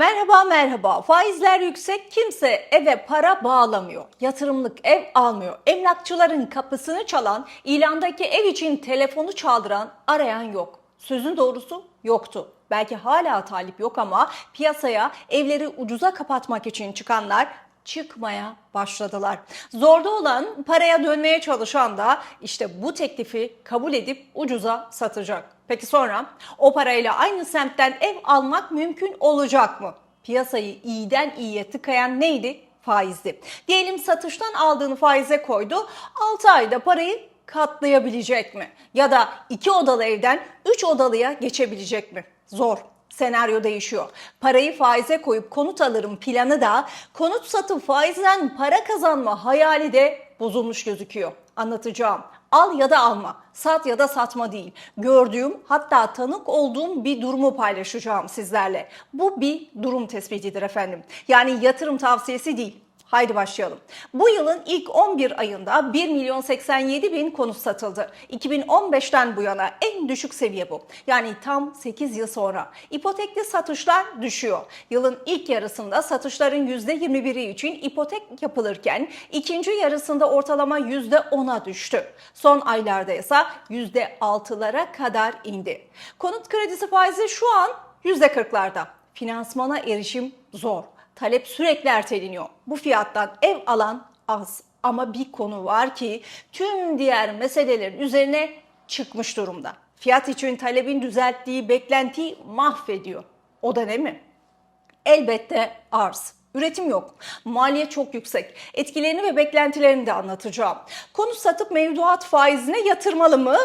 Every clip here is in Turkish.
Merhaba merhaba. Faizler yüksek kimse eve para bağlamıyor. Yatırımlık ev almıyor. Emlakçıların kapısını çalan, ilandaki ev için telefonu çaldıran arayan yok. Sözün doğrusu yoktu. Belki hala talip yok ama piyasaya evleri ucuza kapatmak için çıkanlar çıkmaya başladılar. Zorda olan paraya dönmeye çalışan da işte bu teklifi kabul edip ucuza satacak. Peki sonra o parayla aynı semtten ev almak mümkün olacak mı? Piyasayı iyiden iyiye tıkayan neydi? Faizdi. Diyelim satıştan aldığını faize koydu. 6 ayda parayı katlayabilecek mi? Ya da 2 odalı evden 3 odalıya geçebilecek mi? Zor senaryo değişiyor. Parayı faize koyup konut alırım planı da konut satıp faizden para kazanma hayali de bozulmuş gözüküyor. Anlatacağım. Al ya da alma, sat ya da satma değil. Gördüğüm hatta tanık olduğum bir durumu paylaşacağım sizlerle. Bu bir durum tespitidir efendim. Yani yatırım tavsiyesi değil. Haydi başlayalım. Bu yılın ilk 11 ayında 1 milyon 87 bin konut satıldı. 2015'ten bu yana en düşük seviye bu. Yani tam 8 yıl sonra. İpotekli satışlar düşüyor. Yılın ilk yarısında satışların %21'i için ipotek yapılırken ikinci yarısında ortalama %10'a düştü. Son aylarda ise %6'lara kadar indi. Konut kredisi faizi şu an %40'larda. Finansmana erişim zor talep sürekli erteleniyor. Bu fiyattan ev alan az. Ama bir konu var ki tüm diğer meselelerin üzerine çıkmış durumda. Fiyat için talebin düzelttiği beklentiyi mahvediyor. O da ne mi? Elbette arz. Üretim yok. Maliyet çok yüksek. Etkilerini ve beklentilerini de anlatacağım. Konut satıp mevduat faizine yatırmalı mı?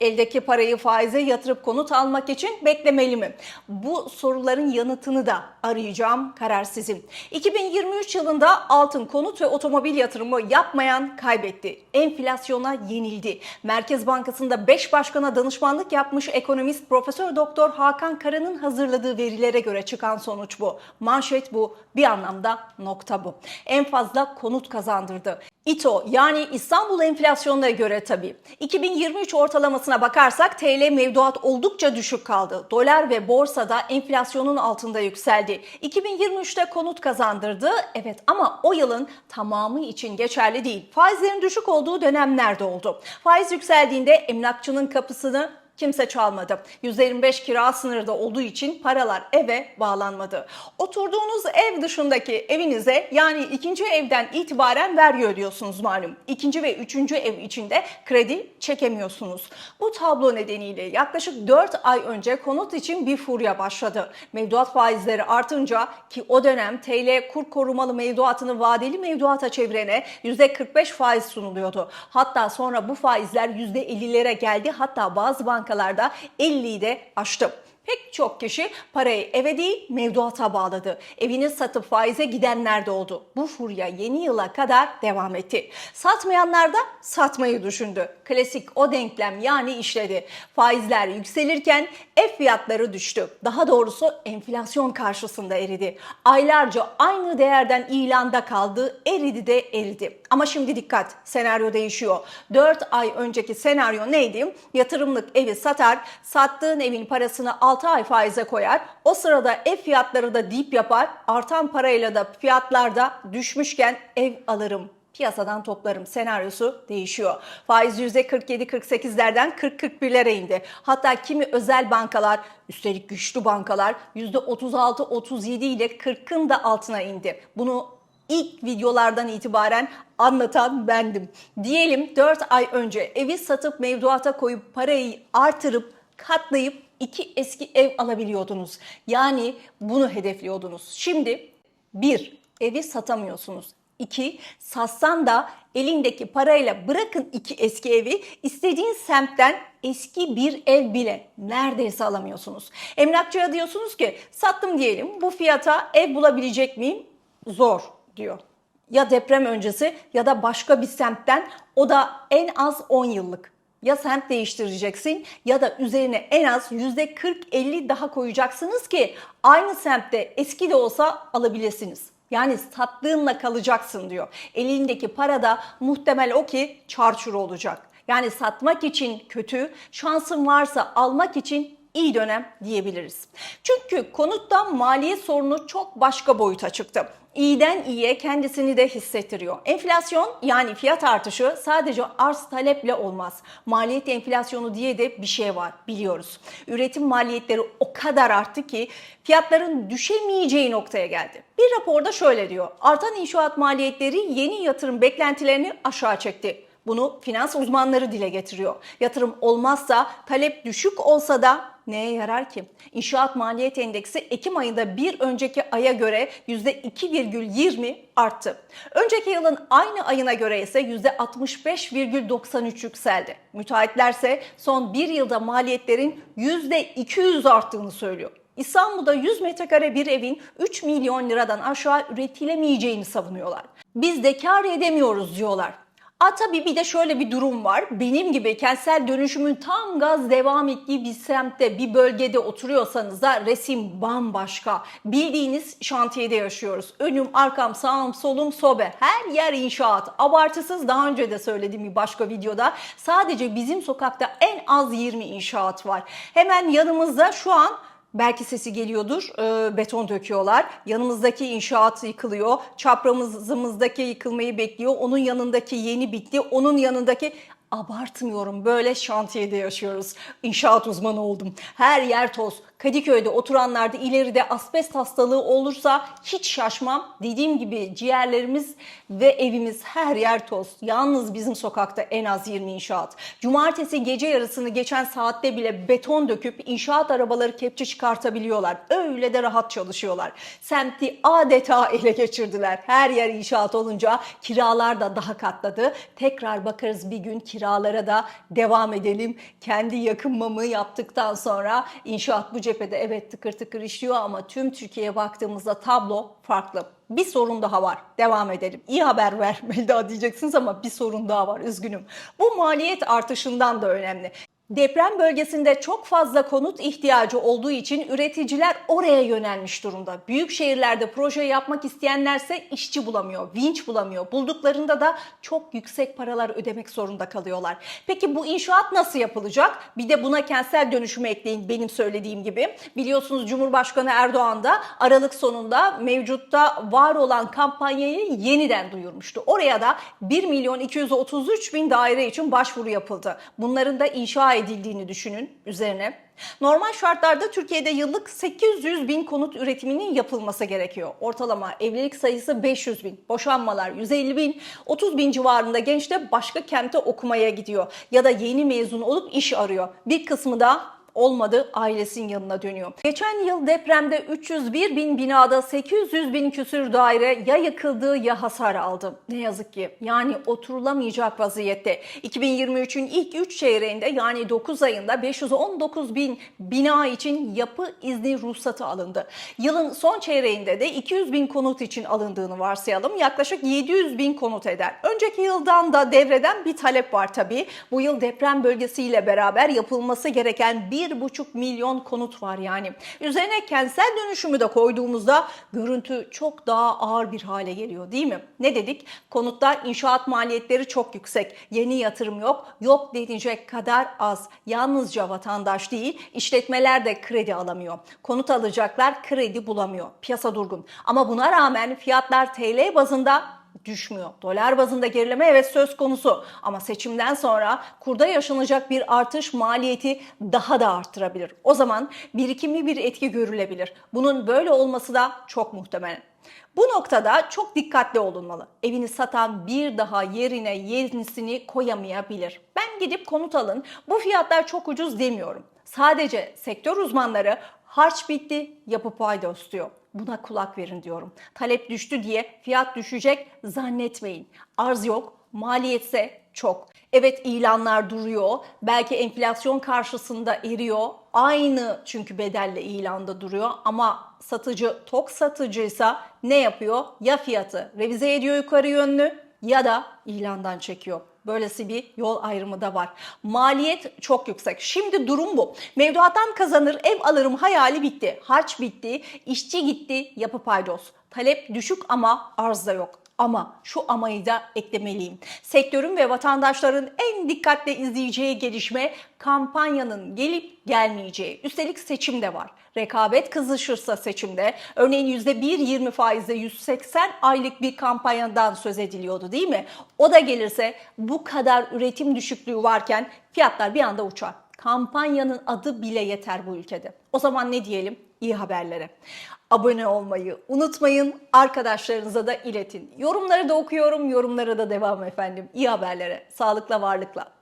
Eldeki parayı faize yatırıp konut almak için beklemeli mi? Bu soruların yanıtını da arayacağım karar sizin. 2023 yılında altın, konut ve otomobil yatırımı yapmayan kaybetti. Enflasyona yenildi. Merkez Bankası'nda 5 başkana danışmanlık yapmış ekonomist Profesör Doktor Hakan Kara'nın hazırladığı verilere göre çıkan sonuç bu. Manşet bu. Bir anlamda nokta bu. En fazla konut kazandırdı. İTO yani İstanbul enflasyonuna göre tabii. 2023 ortalamasına bakarsak TL mevduat oldukça düşük kaldı. Dolar ve borsada enflasyonun altında yükseldi. 2023'te konut kazandırdı evet ama o yılın tamamı için geçerli değil. Faizlerin düşük olduğu dönemlerde oldu. Faiz yükseldiğinde emlakçının kapısını kimse çalmadı. %25 kira sınırda olduğu için paralar eve bağlanmadı. Oturduğunuz ev dışındaki evinize yani ikinci evden itibaren vergi ödüyorsunuz malum. İkinci ve üçüncü ev içinde kredi çekemiyorsunuz. Bu tablo nedeniyle yaklaşık 4 ay önce konut için bir furya başladı. Mevduat faizleri artınca ki o dönem TL kur korumalı mevduatını vadeli mevduata çevirene %45 faiz sunuluyordu. Hatta sonra bu faizler %50'lere geldi. Hatta bazı bankalarda 50'yi de aştı. Pek çok kişi parayı eve değil mevduata bağladı. Evini satıp faize gidenler de oldu. Bu furya yeni yıla kadar devam etti. Satmayanlar da satmayı düşündü. Klasik o denklem yani işledi. Faizler yükselirken ev fiyatları düştü. Daha doğrusu enflasyon karşısında eridi. Aylarca aynı değerden ilanda kaldı, eridi de eridi. Ama şimdi dikkat, senaryo değişiyor. 4 ay önceki senaryo neydi? Yatırımlık evi satar, sattığın evin parasını 6 ay faize koyar. O sırada ev fiyatları da dip yapar. Artan parayla da fiyatlar da düşmüşken ev alırım piyasadan toplarım senaryosu değişiyor. Faiz %47-48'lerden 40-41'lere indi. Hatta kimi özel bankalar, üstelik güçlü bankalar %36-37 ile 40'ın da altına indi. Bunu ilk videolardan itibaren anlatan bendim. Diyelim 4 ay önce evi satıp mevduata koyup parayı artırıp katlayıp iki eski ev alabiliyordunuz. Yani bunu hedefliyordunuz. Şimdi bir, evi satamıyorsunuz. İki, satsan da elindeki parayla bırakın iki eski evi istediğin semtten eski bir ev bile neredeyse alamıyorsunuz. Emlakçıya diyorsunuz ki sattım diyelim bu fiyata ev bulabilecek miyim? Zor diyor. Ya deprem öncesi ya da başka bir semtten o da en az 10 yıllık ya semt değiştireceksin ya da üzerine en az %40-50 daha koyacaksınız ki aynı semtte eski de olsa alabilirsiniz. Yani sattığınla kalacaksın diyor. Elindeki para da muhtemel o ki çarçur olacak. Yani satmak için kötü, şansın varsa almak için iyi dönem diyebiliriz. Çünkü konutta maliyet sorunu çok başka boyuta çıktı. İyiden iyiye kendisini de hissettiriyor. Enflasyon yani fiyat artışı sadece arz taleple olmaz. Maliyet enflasyonu diye de bir şey var biliyoruz. Üretim maliyetleri o kadar arttı ki fiyatların düşemeyeceği noktaya geldi. Bir raporda şöyle diyor. Artan inşaat maliyetleri yeni yatırım beklentilerini aşağı çekti. Bunu finans uzmanları dile getiriyor. Yatırım olmazsa talep düşük olsa da neye yarar ki? İnşaat maliyet endeksi Ekim ayında bir önceki aya göre %2,20 arttı. Önceki yılın aynı ayına göre ise %65,93 yükseldi. Müteahhitlerse son bir yılda maliyetlerin %200 arttığını söylüyor. İstanbul'da 100 metrekare bir evin 3 milyon liradan aşağı üretilemeyeceğini savunuyorlar. Biz de kar edemiyoruz diyorlar. A tabii bir de şöyle bir durum var. Benim gibi kentsel dönüşümün tam gaz devam ettiği bir semtte, bir bölgede oturuyorsanız da resim bambaşka. Bildiğiniz şantiyede yaşıyoruz. Önüm, arkam, sağım, solum, sobe. Her yer inşaat. Abartısız daha önce de söylediğim bir başka videoda. Sadece bizim sokakta en az 20 inşaat var. Hemen yanımızda şu an Belki sesi geliyordur. e, beton döküyorlar. Yanımızdaki inşaat yıkılıyor. Çaprazımızdaki yıkılmayı bekliyor. Onun yanındaki yeni bitti. Onun yanındaki abartmıyorum. Böyle şantiyede yaşıyoruz. İnşaat uzmanı oldum. Her yer toz. Kadıköy'de oturanlarda ileride asbest hastalığı olursa hiç şaşmam. Dediğim gibi ciğerlerimiz ve evimiz her yer toz. Yalnız bizim sokakta en az 20 inşaat. Cumartesi gece yarısını geçen saatte bile beton döküp inşaat arabaları kepçe çıkartabiliyorlar. Öyle de rahat çalışıyorlar. Semti adeta ele geçirdiler. Her yer inşaat olunca kiralar da daha katladı. Tekrar bakarız bir gün kiralara da devam edelim. Kendi yakınmamı yaptıktan sonra inşaat bu cephede evet tıkır tıkır işliyor ama tüm Türkiye'ye baktığımızda tablo farklı. Bir sorun daha var. Devam edelim. İyi haber ver Melda diyeceksiniz ama bir sorun daha var. Üzgünüm. Bu maliyet artışından da önemli. Deprem bölgesinde çok fazla konut ihtiyacı olduğu için üreticiler oraya yönelmiş durumda. Büyük şehirlerde proje yapmak isteyenlerse işçi bulamıyor, vinç bulamıyor. Bulduklarında da çok yüksek paralar ödemek zorunda kalıyorlar. Peki bu inşaat nasıl yapılacak? Bir de buna kentsel dönüşümü ekleyin benim söylediğim gibi. Biliyorsunuz Cumhurbaşkanı Erdoğan da Aralık sonunda mevcutta var olan kampanyayı yeniden duyurmuştu. Oraya da 1 milyon 233 bin daire için başvuru yapıldı. Bunların da inşa edildiğini düşünün üzerine. Normal şartlarda Türkiye'de yıllık 800 bin konut üretiminin yapılması gerekiyor. Ortalama evlilik sayısı 500 bin, boşanmalar 150 bin, 30 bin civarında genç de başka kente okumaya gidiyor. Ya da yeni mezun olup iş arıyor. Bir kısmı da olmadı ailesinin yanına dönüyor. Geçen yıl depremde 301 bin binada 800 bin küsür daire ya yıkıldı ya hasar aldı. Ne yazık ki yani oturulamayacak vaziyette. 2023'ün ilk 3 çeyreğinde yani 9 ayında 519 bin bina için yapı izni ruhsatı alındı. Yılın son çeyreğinde de 200 bin konut için alındığını varsayalım. Yaklaşık 700 bin konut eder. Önceki yıldan da devreden bir talep var tabii. Bu yıl deprem bölgesiyle beraber yapılması gereken 1,5 milyon konut var yani. Üzerine kentsel dönüşümü de koyduğumuzda görüntü çok daha ağır bir hale geliyor değil mi? Ne dedik? Konutlar inşaat maliyetleri çok yüksek. Yeni yatırım yok. Yok denecek kadar az. Yalnızca vatandaş değil, işletmeler de kredi alamıyor. Konut alacaklar kredi bulamıyor. Piyasa durgun. Ama buna rağmen fiyatlar TL bazında düşmüyor. Dolar bazında gerileme evet söz konusu ama seçimden sonra kurda yaşanacak bir artış maliyeti daha da arttırabilir. O zaman birikimli bir etki görülebilir. Bunun böyle olması da çok muhtemel. Bu noktada çok dikkatli olunmalı. Evini satan bir daha yerine yenisini koyamayabilir. Ben gidip konut alın bu fiyatlar çok ucuz demiyorum. Sadece sektör uzmanları harç bitti yapı paydos diyor. Buna kulak verin diyorum. Talep düştü diye fiyat düşecek zannetmeyin. Arz yok, maliyetse çok. Evet ilanlar duruyor. Belki enflasyon karşısında eriyor. Aynı çünkü bedelle ilanda duruyor ama satıcı tok satıcıysa ne yapıyor? Ya fiyatı revize ediyor yukarı yönlü ya da ilandan çekiyor. Böylesi bir yol ayrımı da var. Maliyet çok yüksek. Şimdi durum bu. Mevduattan kazanır, ev alırım hayali bitti. Harç bitti, işçi gitti, yapı paydos. Talep düşük ama arz da yok. Ama şu amayı da eklemeliyim. Sektörün ve vatandaşların en dikkatle izleyeceği gelişme kampanyanın gelip gelmeyeceği. Üstelik seçim de var. Rekabet kızışırsa seçimde örneğin %1.20 faizle 180 aylık bir kampanyadan söz ediliyordu değil mi? O da gelirse bu kadar üretim düşüklüğü varken fiyatlar bir anda uçar. Kampanyanın adı bile yeter bu ülkede. O zaman ne diyelim? İyi haberlere. Abone olmayı unutmayın. Arkadaşlarınıza da iletin. Yorumları da okuyorum. Yorumlara da devam efendim. İyi haberlere. Sağlıkla varlıkla.